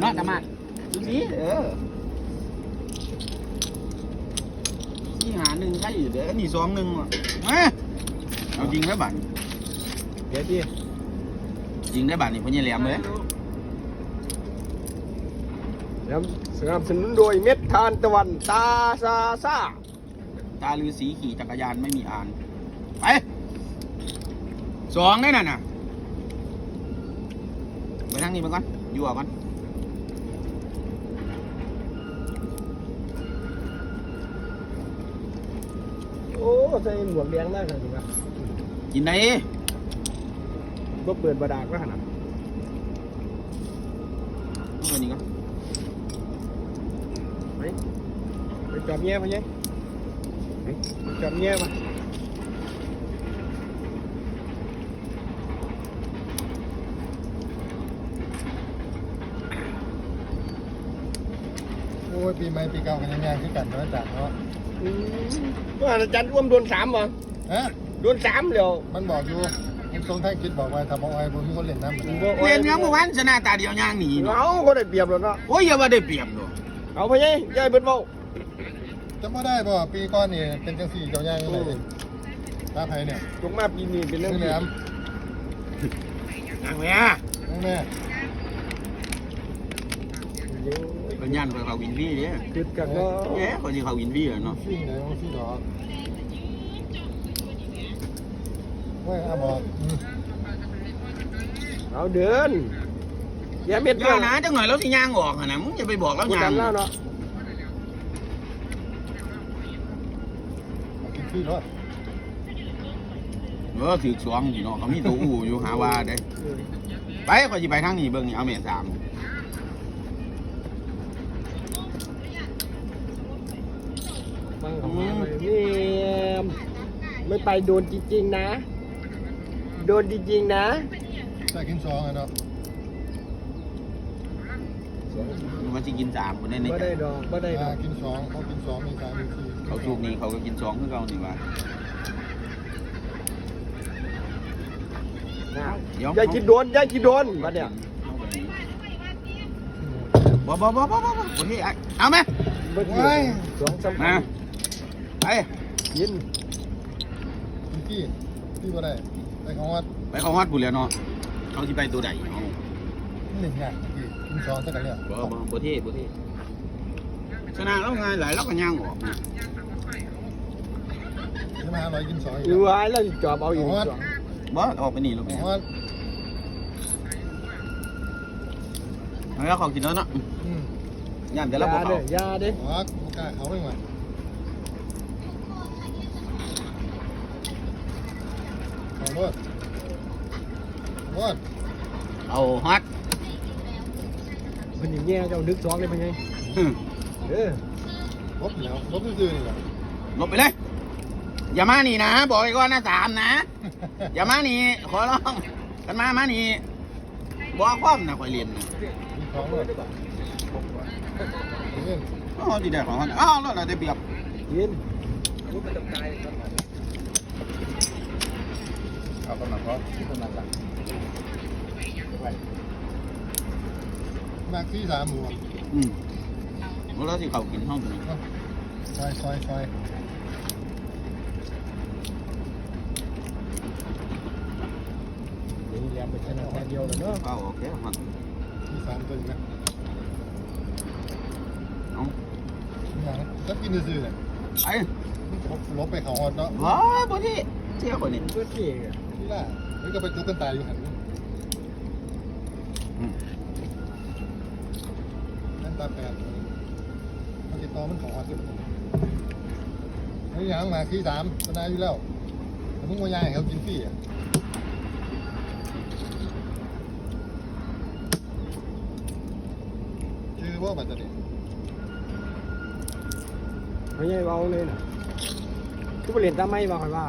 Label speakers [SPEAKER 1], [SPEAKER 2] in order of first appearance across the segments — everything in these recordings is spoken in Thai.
[SPEAKER 1] เนาะตามาดูสิเออนี่หาหนึ่งใช่อยู่เด้อนี่สองหนึ่งว่ะมาเอาจริงได้บัตร
[SPEAKER 2] เดี๋ยวดิ
[SPEAKER 1] จริงได้บัตรนี่พ่อใหญ่แหลมเลย
[SPEAKER 2] แล้วสนับสนุนโดยเม็ดทานตะวันตาซาซา
[SPEAKER 1] ตาลือสีขี่จักรยานไม่มีอ่าน ไปสองได้น่ะน่ะไปทางนี้มาก่อนอยู่อะก่อน
[SPEAKER 2] อ้ใส่หมวกแดงมากเลยนะ
[SPEAKER 1] กินไหน
[SPEAKER 2] บ่เปิดบาดาลก็ขนาด
[SPEAKER 1] เอาไปนี่ก่อน
[SPEAKER 2] ไปไปจอบเงี้ยมาเนี่ยไปจอบเงี้ยมา
[SPEAKER 3] โอ้ยปีใหม่ปีเก่ากันยังไงคือกันเนาะจากเนาะ
[SPEAKER 2] อืม ว่าอาจารย์ร่วมโดนสามเหรอ
[SPEAKER 3] ฮะ
[SPEAKER 2] โดนสามเดียว
[SPEAKER 3] มันบอกอยู่คุณทรงไทยคิดบอกว่าถ้าบอกไอ้ผมมีคนเล่นน้ำเหมือน
[SPEAKER 2] บ่
[SPEAKER 3] กัน
[SPEAKER 1] เรียนยังเมื่อวานชนะตาเดียวย่างหนีเนาะ
[SPEAKER 2] เอาก็ได้เปรียบแล้วเนาะ
[SPEAKER 1] โอ้ยอย่าว่าได้เปรียบเนาะ
[SPEAKER 2] เอาไปยัยยายเบิดเบา
[SPEAKER 3] จะไม่ได้บ่ปีก้อนนี่เป็นจังสี่เจ้าย่างยังไงตาไผ่เนี่ย
[SPEAKER 2] จงมาปีนี้เป็นเรื่อง
[SPEAKER 3] คือแหลม
[SPEAKER 1] นางแม่
[SPEAKER 3] นั่นแม่
[SPEAKER 1] เป็นยันไปเขาวินวี่เนี่ย
[SPEAKER 2] คิดกันเนาะ
[SPEAKER 1] เอ๊ะเขาจะเขาวินวี่เหรอเนาะ
[SPEAKER 3] ฟิ่ไหนมันฟิ่ดอกเว้ยอาบอก
[SPEAKER 2] เอาเดิน อย่าเม็ด
[SPEAKER 1] อย่านะจังหน่อยแล้วสิย่างออกอะนะมึงจะไปบอกแล้ว
[SPEAKER 2] กด
[SPEAKER 1] ย่า
[SPEAKER 2] ดั
[SPEAKER 1] ง
[SPEAKER 2] นแล้วเนาะ
[SPEAKER 3] เอากินฟี่รถ
[SPEAKER 1] เออถือสวงอยู่เนาะเขามีตัวอู่อยู่หาว่าเด้ไปก็จะไปทางนี้เบิ่งนี่เอาเมียสาม
[SPEAKER 2] ฟังคำมาเลย นี่ไม่ไปโดนจริงๆนะ โดนจริงๆนะ
[SPEAKER 3] ใส่กินซองอะเนาะ
[SPEAKER 1] มันจะกินสามคนได้ใน
[SPEAKER 2] ไม่
[SPEAKER 1] ใจ
[SPEAKER 2] ได้ดอกไม่ได้ด
[SPEAKER 3] อ่า
[SPEAKER 2] อก
[SPEAKER 3] กินสองเขากินสองมีสามมีสี่
[SPEAKER 1] เขาสูกนี้เขาก็กินสองคือเขานี่ว่าเดี๋ยว
[SPEAKER 2] อย่าคิดโดนอย่าคิดโดนบัดเนี่ย
[SPEAKER 1] บ่บ่บ่บ่บ่บ่คนนี้เอาไหม
[SPEAKER 2] บัด
[SPEAKER 3] เว้ย
[SPEAKER 2] สองสาม
[SPEAKER 1] มา ไป
[SPEAKER 2] กิน
[SPEAKER 3] กินฟี่ฟี่บ่ได้แต่ของวัด
[SPEAKER 1] ไปเขาฮอดบุญแล้วเนาะเขาสิไปตัวใดเอา
[SPEAKER 3] หนึ่งอย่างกินกินสองสักกันเลย
[SPEAKER 1] บ่บ่บ่เท่บ่เท่ชนะแล้วไงหลายแล้วก็ย่างออกนะ
[SPEAKER 3] จะมาหาร้อยกินสองอีก
[SPEAKER 2] หรือว่าแล้วจอบเอาอยู่สอง
[SPEAKER 1] บ่ออกไปนี่ลูก
[SPEAKER 3] ข
[SPEAKER 1] แม่
[SPEAKER 3] องวัด
[SPEAKER 1] แล้วเขากินแล้วเนาะ
[SPEAKER 3] อืม
[SPEAKER 1] ย่านแต่ละพวก
[SPEAKER 2] ยา
[SPEAKER 1] เขา
[SPEAKER 2] เด้อยาเด้อ
[SPEAKER 3] ของวัดกล้าเขาไม่ไหว ของวัดวัด
[SPEAKER 1] เอาฮอต
[SPEAKER 2] เป็นอย่างเงี้ยเจ้านึกสองเลยเป็นไงเออ
[SPEAKER 3] ลบแล้วลบซื่อๆนี่แหละ
[SPEAKER 1] ลบไปเลย อย่ามานี่นะ บอกไว้ก่อนนะสามนะ อย่ามานี่ขอร้องกันมามานี่บอกความนะคอยเรียนนะ
[SPEAKER 3] มีของด้วยนี่
[SPEAKER 1] อ๋อดีได้ของเขาอ้าวแล้วเราได้เปรียบ
[SPEAKER 2] กิน
[SPEAKER 1] เอากำลังพอกำลังหลัง
[SPEAKER 3] มากที่สามหมู
[SPEAKER 1] อืมแล้วสิเขากินห้องตัวนี้
[SPEAKER 3] ซอยซอยซอย
[SPEAKER 2] นี่แหลมไปชนะแค่เดียวเลยเนาะ
[SPEAKER 1] เอาโอเคฮอต
[SPEAKER 3] ที่สามตัวนี้นะ
[SPEAKER 1] เอา
[SPEAKER 3] อย่างก็กินซื่อๆเลย
[SPEAKER 1] ไป
[SPEAKER 3] ลบไปเขาฮอดเนาะ
[SPEAKER 1] ว้าบ่ที่เที่ยวคนนี้
[SPEAKER 2] เพื่อที่อะ
[SPEAKER 3] ที่ล่ะแล้วก็ไปจุกกันตายอยู่หัน
[SPEAKER 1] อืม
[SPEAKER 3] นั่นตาแปดมันติดต่อมันเขาฮอดอยู่นี่อย่างมาที่สามตนายอยู่แล้วแต่มึงว่ายายให้เขากินฟรีอะชื่อว่าบัตรเด็ด
[SPEAKER 2] ไม่ใช่เอาเลยนะทุกประเด็นทำไมบอกให้ว่า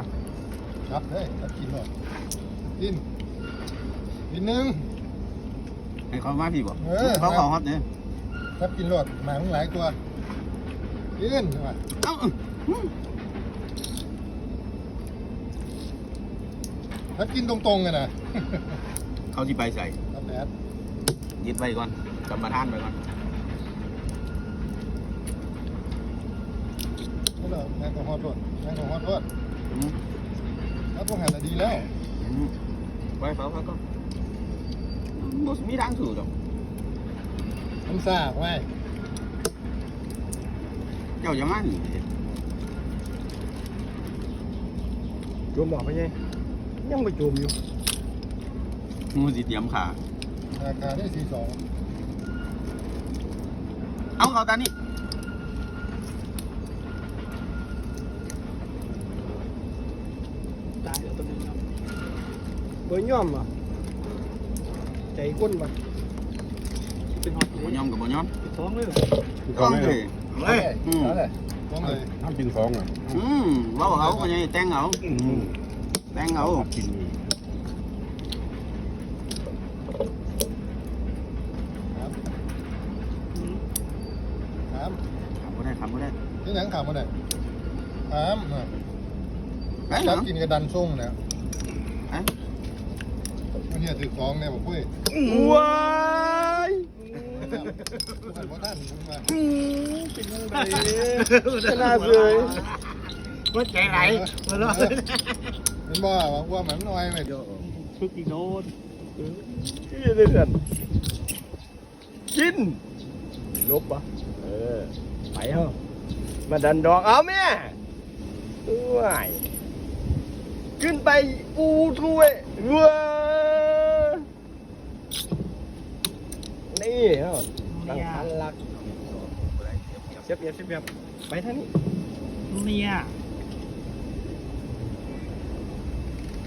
[SPEAKER 3] ครับเฮ้ยครับกินหน่อยกินกินหนึ่ง
[SPEAKER 1] ให้เขามาพี่บอก
[SPEAKER 3] เออ
[SPEAKER 1] เขาขอฮอตเนี่ย
[SPEAKER 3] ครับกินรสหมามึงหลายตัวกินว่ะ
[SPEAKER 1] เอ้าอืม
[SPEAKER 3] ครับกินตรงๆกันนะ
[SPEAKER 1] เขาสิไปใส่
[SPEAKER 3] ครับแปด
[SPEAKER 1] ยึดไว้ก่อนกำมาท่านไปก่อน
[SPEAKER 3] นี่เหรอแม่ของฮอดรถแม่ของฮอดรถ
[SPEAKER 1] อืม
[SPEAKER 3] แล้วพวกหันน่ะดีแล้ว
[SPEAKER 1] อืมไว้เฝ้าเขาก็บ่มีทางสู่ดอก
[SPEAKER 3] มันซ่าไว้
[SPEAKER 1] เจ้าอย่ามาหนี
[SPEAKER 2] จูมบอกไปไงยังไปจูมอยู่
[SPEAKER 1] งูสิเตรียมขา
[SPEAKER 3] ราคาได้สี่สอง
[SPEAKER 1] เอาเขาตานี่
[SPEAKER 2] ตายแล้วตัวนึง เบอร์ย่อมอะใจก้นป่ะเป็นหอด
[SPEAKER 1] บ่ยอมกับบ่ยอม
[SPEAKER 2] ท้องเลยเหรอ
[SPEAKER 1] ต้องเลย
[SPEAKER 3] เฮ้ยเอาเลยต้องเลย
[SPEAKER 4] ทำกินสองอะ
[SPEAKER 1] อืมเว่าเอาก็ยังแต่งเอา
[SPEAKER 4] อืม
[SPEAKER 1] แต่งเอา
[SPEAKER 4] กินนี่
[SPEAKER 3] ครับครับ
[SPEAKER 1] ขับบ่ได้ขับบ่ได้
[SPEAKER 3] ที่หนังข่าวมาไหนครับ
[SPEAKER 1] ไปเหร
[SPEAKER 3] จั
[SPEAKER 1] อบ
[SPEAKER 3] กินกระดันส่งเนี่ย
[SPEAKER 1] ไป
[SPEAKER 3] มัน เนี่ยถือของเนี่ยบอกปุ้ย
[SPEAKER 2] ว้าย
[SPEAKER 3] ผู้ขันว่าท่านมึงมา
[SPEAKER 2] เป็นยังไงชนะเลย
[SPEAKER 1] ว่าใจไหล
[SPEAKER 3] มาแล้วมันบ่ว่าว่ามันน้อยไปเดี๋ยว
[SPEAKER 2] ฝึกอีกโดนที่เดือดกินลบปะเออไปเหรอมาดันดอกเอาแม่ว้ายขึ้นไปอูถ้วยว้า นี่เหรอตั้งพันหลักเสียบเสียบเสียบเสียบไปทางนี้
[SPEAKER 5] เนี่ย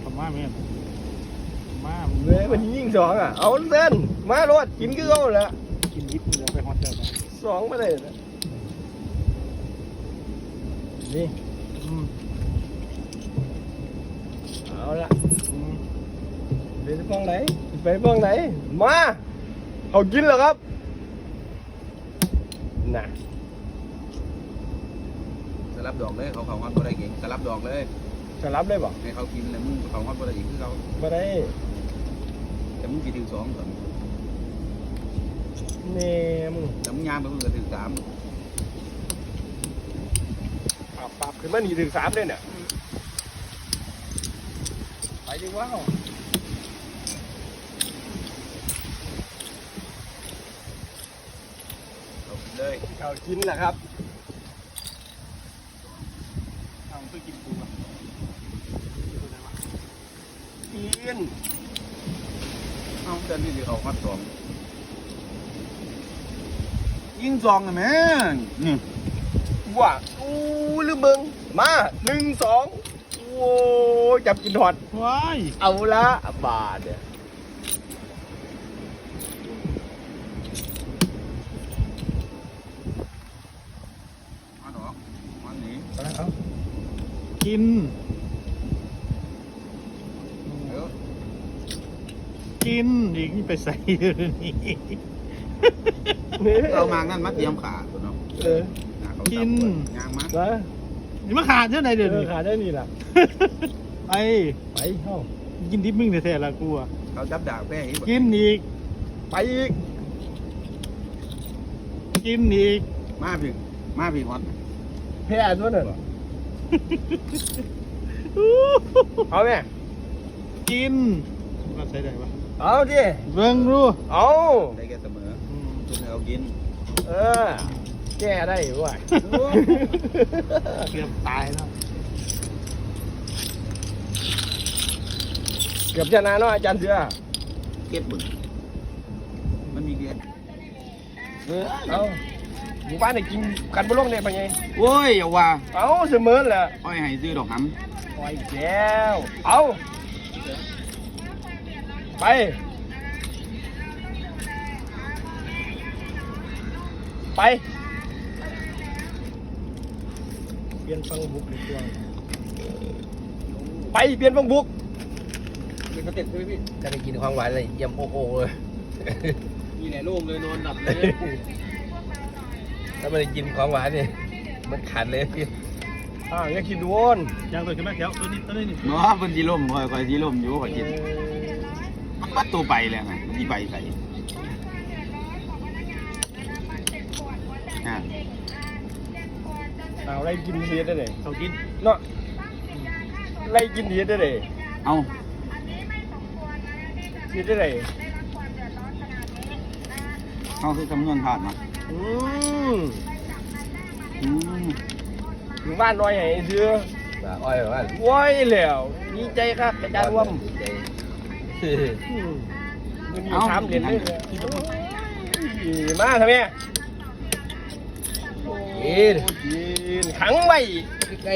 [SPEAKER 5] ผมว่าแม่มา
[SPEAKER 2] เว้ยมันยิงสองอะ เอาเส้นมารถกินคือเอาแหละ
[SPEAKER 5] กินยิบเดี๋ยวไปฮอตเตอร์
[SPEAKER 2] สองมาเลยนะนี่
[SPEAKER 5] อืม
[SPEAKER 2] เอาละอืมเดี๋ยวจะฟังไหนไปฟังไหน มาเอากินเหรอครับน่ะ
[SPEAKER 1] สลับดอกเลยเขาเขาฮอดบ่ได้เก่งสลับดอกเลย
[SPEAKER 2] จะรับได้บ่
[SPEAKER 1] ให้เขากินแล้วมึงเขาฮอดบ่ได้อีกคือเขา
[SPEAKER 2] มาได้
[SPEAKER 1] แต่มึงสิถึงสองก่อน
[SPEAKER 2] เนม
[SPEAKER 1] แต่มึงยามไปมึงก็ถึงสาม
[SPEAKER 2] ปรับปรับขึ้นมาหนีถึงสามเลยเนี่ยไปดีว้าว
[SPEAKER 1] เอากิน เลย
[SPEAKER 2] เอากินแหละครับ
[SPEAKER 5] เอาไปกินปูอะ
[SPEAKER 2] กิน
[SPEAKER 1] เอาแต่นี่สิเขาฮอดสองยิงซองน่ะแม่นนี่
[SPEAKER 2] ว่าอู้ลืมเบิงมาหนึ่งสองโว้จับกินหอด
[SPEAKER 5] ว้าย
[SPEAKER 2] เอาละบาทเนี่ย
[SPEAKER 1] มาดอก มาหนี
[SPEAKER 2] เอา
[SPEAKER 5] กิน
[SPEAKER 1] เดี๋ยว
[SPEAKER 5] กินอีกนี่ไปใส่นี่
[SPEAKER 1] เอามางนั่นมาเตรียมขาตัวเนาะ
[SPEAKER 2] เออ
[SPEAKER 1] หาเขาจับไว้ยางมา
[SPEAKER 2] มา
[SPEAKER 5] นี่มาขาดเท่าไหร่
[SPEAKER 2] เดี๋
[SPEAKER 5] เดี๋
[SPEAKER 2] ย
[SPEAKER 5] ยววนี้
[SPEAKER 2] ขาได้นี่ล่ะ
[SPEAKER 5] ไอ้
[SPEAKER 2] ไปเข้า
[SPEAKER 5] กินดิบมึงแท้ๆละกูอะ
[SPEAKER 1] เขาจับดาบแป้อีก
[SPEAKER 5] กินอีก
[SPEAKER 2] ไปอีก
[SPEAKER 5] กินอีก
[SPEAKER 1] มาพี่มาพี่ฮอด
[SPEAKER 2] แพ้ตัวนั่นเอาไหม
[SPEAKER 5] กินก็ใส่ได้ปะ
[SPEAKER 2] เอาดิ
[SPEAKER 5] เบิ่งรู้
[SPEAKER 2] เอา
[SPEAKER 1] ได้แค่เสมอ
[SPEAKER 5] อืม
[SPEAKER 1] คุณเอากิน
[SPEAKER 2] เออ แก้ได้ว่ะ
[SPEAKER 5] เกือบตายแล้ว
[SPEAKER 2] เกือบชนะเนาะอาจารย์เสือ
[SPEAKER 1] เก็บบึงมันมีเก็บ
[SPEAKER 2] เออเอา หมู่บ้านได้กินกันบ่ลงเนี่ยเป็นไง
[SPEAKER 1] โอ้ยอย่าว่า
[SPEAKER 2] เอาเสมอแหละ
[SPEAKER 1] อ้อยให้ซื้อดอกห
[SPEAKER 2] ปล่อยแล้วเอาไปไปเปลี่ยนฟังบุกในตัวไปเปลี่ยนฟังบุกำ
[SPEAKER 1] เป็นกระเต็ดใช่ไหมพี่
[SPEAKER 2] จะได้กินของหวานเลยเยี่ยมโอ้โหเลย
[SPEAKER 1] มีแหล่โล่งเลยนอนหลับเลย
[SPEAKER 2] ถ้าไม่ได้กินของหวานนี่มันขาดเลยพี่อ้าวอย่าคิดโวน
[SPEAKER 5] ยางตัวขึ้นมาแถวตัวนี้ตัวนี้นี่
[SPEAKER 1] เนาะเป็นสีลมคอยคอยสีลมอยู่คอยกินมันปัดตัวไปแล้วไงมันสีไปใส่อ่า
[SPEAKER 2] เอาไล่กินเทียดได้เลย
[SPEAKER 5] เขากิน
[SPEAKER 2] เนาะไล่กินเทียดได้เลย
[SPEAKER 1] เอา
[SPEAKER 2] เทียดได้เลย
[SPEAKER 1] เอาคือคำนวณผ่านมา
[SPEAKER 2] อืม
[SPEAKER 1] อืม
[SPEAKER 2] ถึงบ้านน้อยให้ซื้อ
[SPEAKER 3] อ้อยว่า
[SPEAKER 2] ว้อยแล้วดีใจครับอาจารย์ว่มอืมมันมีถามเรียนเลยเลยโอ้ยมาทำไม
[SPEAKER 3] กิน
[SPEAKER 2] กินขังไว้
[SPEAKER 3] ใกล้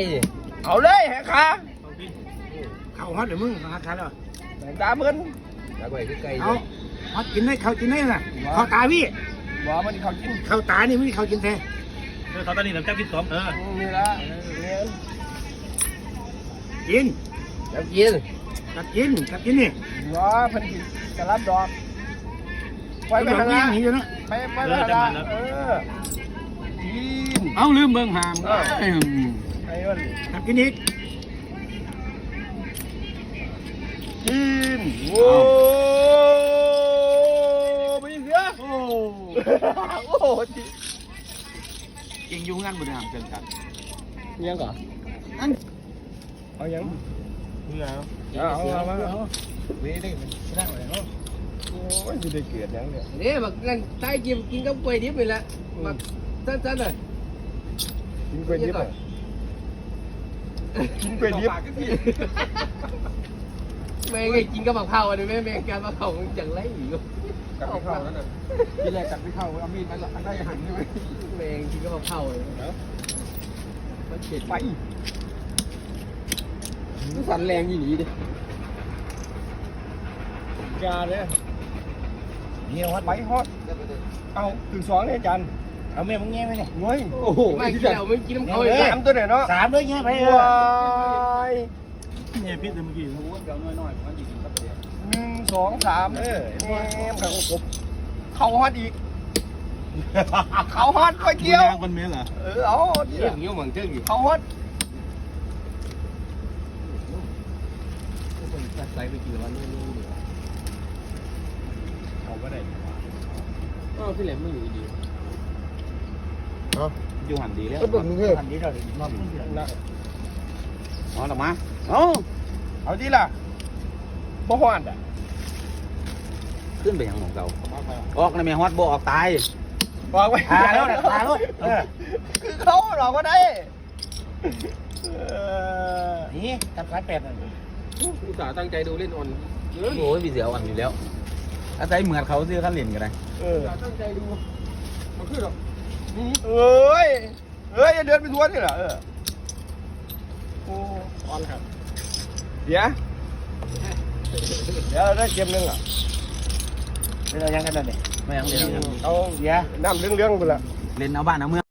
[SPEAKER 2] เอาเลยแหกขา
[SPEAKER 5] เขากินเข้าฮอตเดี๋ยวมึงมาคันแล้ว
[SPEAKER 2] ตาเบิ้น
[SPEAKER 3] ๆแล้วก็ใกล้
[SPEAKER 5] เอาฮอตกินได้เขากินได้น่ะเข้าตาพี่
[SPEAKER 2] บ่มันเขากิน
[SPEAKER 5] เข้าตานี่ไม่เขากินแท้เออเขาตานี่น้ำจับกินสองเออ
[SPEAKER 2] อืมนี่ละเนี่ย
[SPEAKER 5] กิน
[SPEAKER 3] แล้วกิน
[SPEAKER 5] กับกินกับกินนี่
[SPEAKER 2] บ่เพิ่นกินกระลับดอกไปไป
[SPEAKER 5] ทา
[SPEAKER 2] ทางง
[SPEAKER 5] นี้
[SPEAKER 2] ล่าง
[SPEAKER 5] นี่อยู่นะ
[SPEAKER 2] ไปไปไปทางล่างเออกิน
[SPEAKER 1] เอาลืมเบิ่งหาม
[SPEAKER 2] เออ
[SPEAKER 1] เอ้ย
[SPEAKER 2] ไอ้มัน
[SPEAKER 5] กับกินอีก
[SPEAKER 2] กินโว้ไม่เสีย
[SPEAKER 5] โอ้
[SPEAKER 2] โอ้โห
[SPEAKER 1] เก่งอยู่งานบริหารจัดการ
[SPEAKER 2] ยังก่อน
[SPEAKER 1] อัน
[SPEAKER 2] เอายัง
[SPEAKER 5] เบื่อ
[SPEAKER 2] เอาเอาเอาเอา
[SPEAKER 5] เว้ยได้ไม่ได้เลยเนาะ
[SPEAKER 2] โอ้ยจะได้เกิดยังเนี่ย
[SPEAKER 4] เนี่ยบักนั่นใต้กินกินกับกล้วยดิบนี่แหละบักสั้นๆเลย
[SPEAKER 2] กินกล้วยดิบอะกินกล้วยดิบ
[SPEAKER 4] แม่งไงกินกับมะพร้าวอันนี้แม่งแม่งการมะพร้าวมันจังไรอยู่
[SPEAKER 3] กัดไม่เข้าแล้วนะที่แรกกัดไม่เข้าเอามีดมาได้หันใช่ไหม
[SPEAKER 4] แม่งกินกับมะพร้าวเลย
[SPEAKER 2] มันเกิดไป
[SPEAKER 4] มันสั่นแรงยี่หลีดิ
[SPEAKER 2] ยาเลยเฮียฮอดไปฮอดเอาถึงสองเนี่ยอาจารย์
[SPEAKER 5] เอาแม่มึงแง่ไหมเนี่ย
[SPEAKER 2] เว้ย
[SPEAKER 4] โอ้โหไม่กินแล้วไม่กินน้ำเขาเลย
[SPEAKER 2] สามตัวเนี่ยเนาะ
[SPEAKER 5] สามเลยแง่ไปเออ
[SPEAKER 2] ว้าย
[SPEAKER 5] เนี่ยพิษเมื่อกี้รู้ว่า
[SPEAKER 3] เดี๋ยวน้อยๆมันจะกินกับเดียว
[SPEAKER 2] หนึ่งสองสามเออแง่มขังกบเขาฮอดอีก เขาฮอดก๋วยเตี๋ยว
[SPEAKER 1] คนเมลเหรอ
[SPEAKER 2] เออเอา
[SPEAKER 4] เรื่องเงี้ยวมังเจ้าอยู่
[SPEAKER 2] เขาฮอด
[SPEAKER 4] ใส่ไปกี่วันไม่รู้เลย
[SPEAKER 2] เขาก็ได้
[SPEAKER 4] อ้าวที่แหลมไม่อยู่ดี
[SPEAKER 1] อยู่หันดีแล้ว
[SPEAKER 3] ก็เป็นเงี้ย
[SPEAKER 5] อันนี้เรานอน
[SPEAKER 2] นะ
[SPEAKER 1] เอาออมา เอา
[SPEAKER 2] เอาดิล่ะบ่ฮอดอะ
[SPEAKER 1] ขึ้นไปยังของเก่าออกในแม่ฮอตบ่ออกตาย
[SPEAKER 2] บอกไว้
[SPEAKER 5] ตาแล้วนะตาแล้ว
[SPEAKER 2] เออคือเขาหรอกก็ได้เออ
[SPEAKER 5] นี่ทำการแปดนั่น
[SPEAKER 4] อุตส่าห์ตั้งใจดูเล่นออนเยอะ
[SPEAKER 1] โอ้ยมีเสียวอันอยู่แล้วอาศัยเหมือนเขาซื้อขั้นเหรียญกันได้
[SPEAKER 2] เออ
[SPEAKER 4] อุตส่าห์ตั้งใจดูมันคือหรอก
[SPEAKER 2] เอ้ยเอ้ยอย่าเดินไปทวนนี่เหรอเออโอ้ออนครับ เดี๋ยวเดี๋ยวได้เกมหนึงอะ
[SPEAKER 5] เรายังกันนั่น